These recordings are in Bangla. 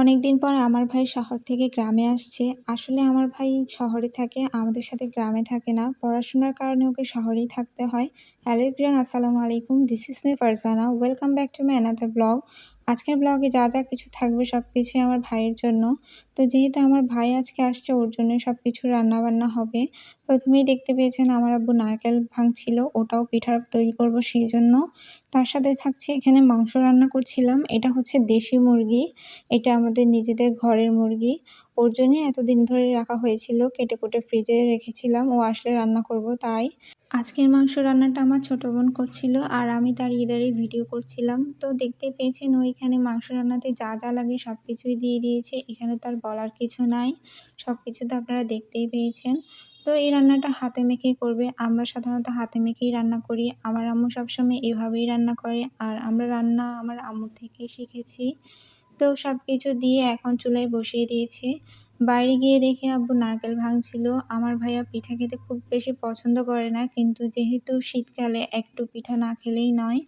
অনেক দিন পর আমার ভাই শহর থেকে গ্রামে আসছে। আসলে আমার ভাই শহরে থাকে, আমাদের সাথে গ্রামে থাকে না। পড়াশোনার কারণে ওকে শহরেই থাকতে হয়। হ্যালো ইব্রিয়ান আসসালামু আলাইকুম। This is my Farzana welcome back to my another blog আজকের ব্লগে যা যা কিছু থাকবে সব কিছুই আমার ভাইয়ের জন্য। তো যেহেতু আমার ভাই আজকে আসছে, ওর জন্য সব কিছু রান্নাবান্না হবে। প্রথমেই দেখতে পেয়েছেন আমার আব্বু নারকেল ভাঙছিল, ওটাও পিঠা তৈরি করব সেই জন্য। তার সাথে থাকছে এখানে মাংস রান্না করছিলাম, এটা হচ্ছে দেশি মুরগি, এটা আমাদের নিজেদের ঘরের মুরগি। ওর জন্যই এতদিন ধরে রাখা হয়েছিল, কেটে কুটে ফ্রিজে রেখেছিলাম, ও আসলে রান্না করব তাই। আজকের মাংস রান্নাটা আমার ছোটো বোন করছিল আর আমি তার ঈদেরই ভিডিও করছিলাম। তো দেখতে পেয়েছেন ও এখানে মাংস রান্নাতে যা যা লাগে সব কিছুই দিয়ে দিয়েছে, এখানে তার বলার কিছু নাই সব কিছু তো আপনারা দেখতেই পেয়েছেন। তো এই রান্নাটা হাতে মেখেই করবে, আমরা সাধারণত হাতে মেখেই রান্না করি, আমার আম্মু সবসময় এভাবেই রান্না করে আর আমরা রান্না আমার আম্মুর থেকেই শিখেছি। তো সব কিছু দিয়ে এখন চুলায় বসিয়ে দিয়েছি। বাইরে গিয়ে দেখে আব্বু নারকেল ভাঙছিল। আমার ভাইয়া পিঠা খেতে খুব বেশি পছন্দ করে না, কিন্তু যেহেতু শীতকালে একটু পিঠা না খেলেই নয়,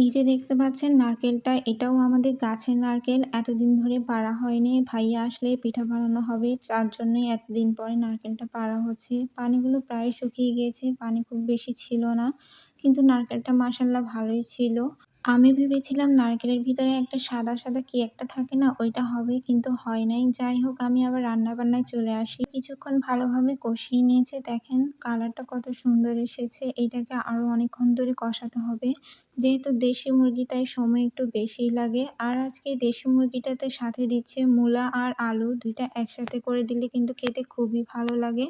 এই যে দেখতে পাচ্ছেন নারকেলটা, এটাও আমাদের গাছের নারকেল। এতদিন ধরে পাড়া হয়নি, ভাইয়া আসলে পিঠা বানানো হবে, তার জন্যই এতদিন পরে নারকেলটা পাড়া হচ্ছে। পানিগুলো প্রায় শুকিয়ে গিয়েছে, পানি খুব বেশি ছিল না, কিন্তু নারকেলটা মাসাল্লাহ ভালোই ছিল। আমি ভেবেছিলাম নারকেলের ভিতরে একটা সাদা সাদা কি একটা থাকে না, ওইটা হবে, কিন্তু হয় নাই। যাই হোক, আমি আবার রান্না বান্নায় চলে আসি। কিছুক্ষণ ভালোভাবে কষিয়ে নিয়েছে। দেখেন, কালারটা কত সুন্দর এসেছে। এইটাকে আরও অনেকক্ষণ ধরে কষাতে হবে। যেহেতু দেশি মুরগি, তাই সময় একটু বেশিই লাগে। আর আজকে দেশি মুরগিটাতে সাথে দিচ্ছে মূলা আর আলু, দুইটা একসাথে করে দিলে কিন্তু খেতে খুবই ভালো লাগে।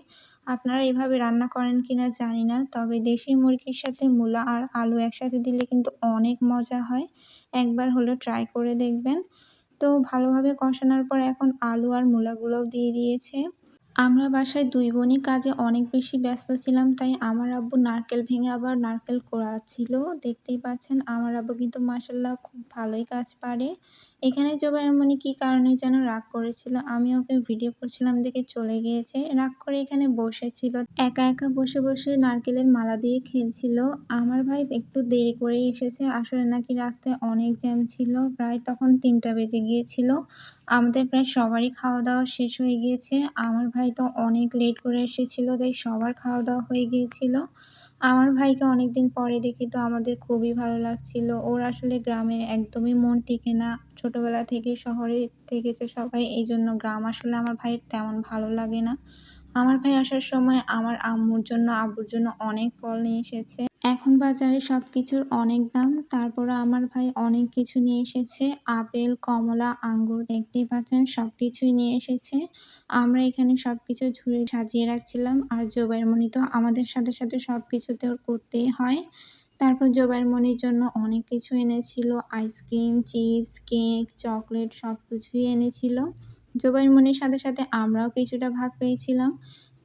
আপনারা এভাবে রান্না করেন কিনা জানি না, তবে দেশি মুরগির সাথে মূলা আর আলু একসাথে দিলে কিন্তু অনেক মজা হয়। একবার হলো ট্রাই করে দেখবেন। তো ভালোভাবে কষানোর পর এখন আলু আর মূলাগুলোও দিয়ে দিয়েছে। আমরা বাসায় দুই বোনই কাজে অনেক বেশি ব্যস্ত ছিলাম, তাই আমার আব্বু নারকেল ভেঙে আবার নারকেল কোড়াচ্ছিল দেখতেই পাচ্ছেন, আমার আব্বু কিন্তু মাসাল্লাহ খুব ভালোই কাজ পারে। এখানে মানে কী কারণে যেন রাগ করেছিল, আমি ওকে ভিডিও করছিলাম দেখে চলে গিয়েছে। রাগ করে এখানে বসেছিল, একা একা বসে বসে নারকেলের মালা দিয়ে খেলছিল। আমার ভাই একটু দেরি করে এসেছে, আসলে নাকি রাস্তায় অনেক জ্যাম ছিল, প্রায় তখন তিনটা বেজে গিয়েছিল। আমাদের প্রায় সবারই খাওয়া দাওয়া শেষ হয়ে গিয়েছে। আমার ভাই তো অনেক লেট করে এসেছিল, তাই সবার খাওয়া দাওয়া হয়ে গিয়েছিল। আমার ভাইকে অনেক দিন পরে দেখি তো আমাদের খুবই ভালো লাগছিল। ওর আসলে গ্রামে একদমই মন টিকে না। ছোটোবেলা থেকে শহরে থেকেছে সবাই এই জন্য গ্রাম আসলে আমার ভাইয়ের তেমন ভালো লাগে না। আমার ভাই আসার সময় আমার আম্মুর জন্য, আব্বুর জন্য অনেক ফল নিয়ে এসেছে। বাজারে সব কিছুর অনেক দাম। তারপরে আমার ভাই অনেক কিছু নিয়ে এসেছে। আপেল, কমলা, আঙ্গুর দেখতেই পাচ্ছেন সব কিছুই নিয়ে এসেছে। আমরা এখানে সব কিছু ঝুড়ে সাজিয়ে রাখছিলাম। আর জোবাইয়ের মনি তো আমাদের সাথে সাথে সব কিছুতে ওর করতেই হয়। তারপর জোবাইয়ের মনির জন্য অনেক কিছু এনেছিল। আইসক্রিম, চিপস, কেক, চকলেট সব কিছুই এনেছিল। জোবাইয়ের মনির সাথে সাথে আমরাও কিছুটা ভাগ পেয়েছিলাম।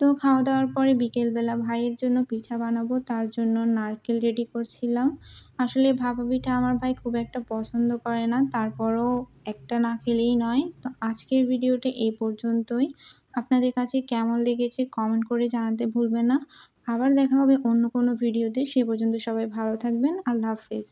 তো খাওয়া দাওয়ার পরে বিকেলবেলা ভাইয়ের জন্য পিঠা বানাবো, তার জন্য নারকেল রেডি করছিলাম। আসলে ভাপা পিঠা আমার ভাই খুব একটা পছন্দ করে না, তারপরও একটা না খেলেই নয়। তো আজকের ভিডিওটা এই পর্যন্তই। আপনাদের কাছে কেমন লেগেছে কমেন্ট করে জানাতে ভুলবেন না। আবার দেখা হবে অন্য কোনো ভিডিওতে, সে পর্যন্ত সবাই ভালো থাকবেন। আল্লাহ হাফেজ।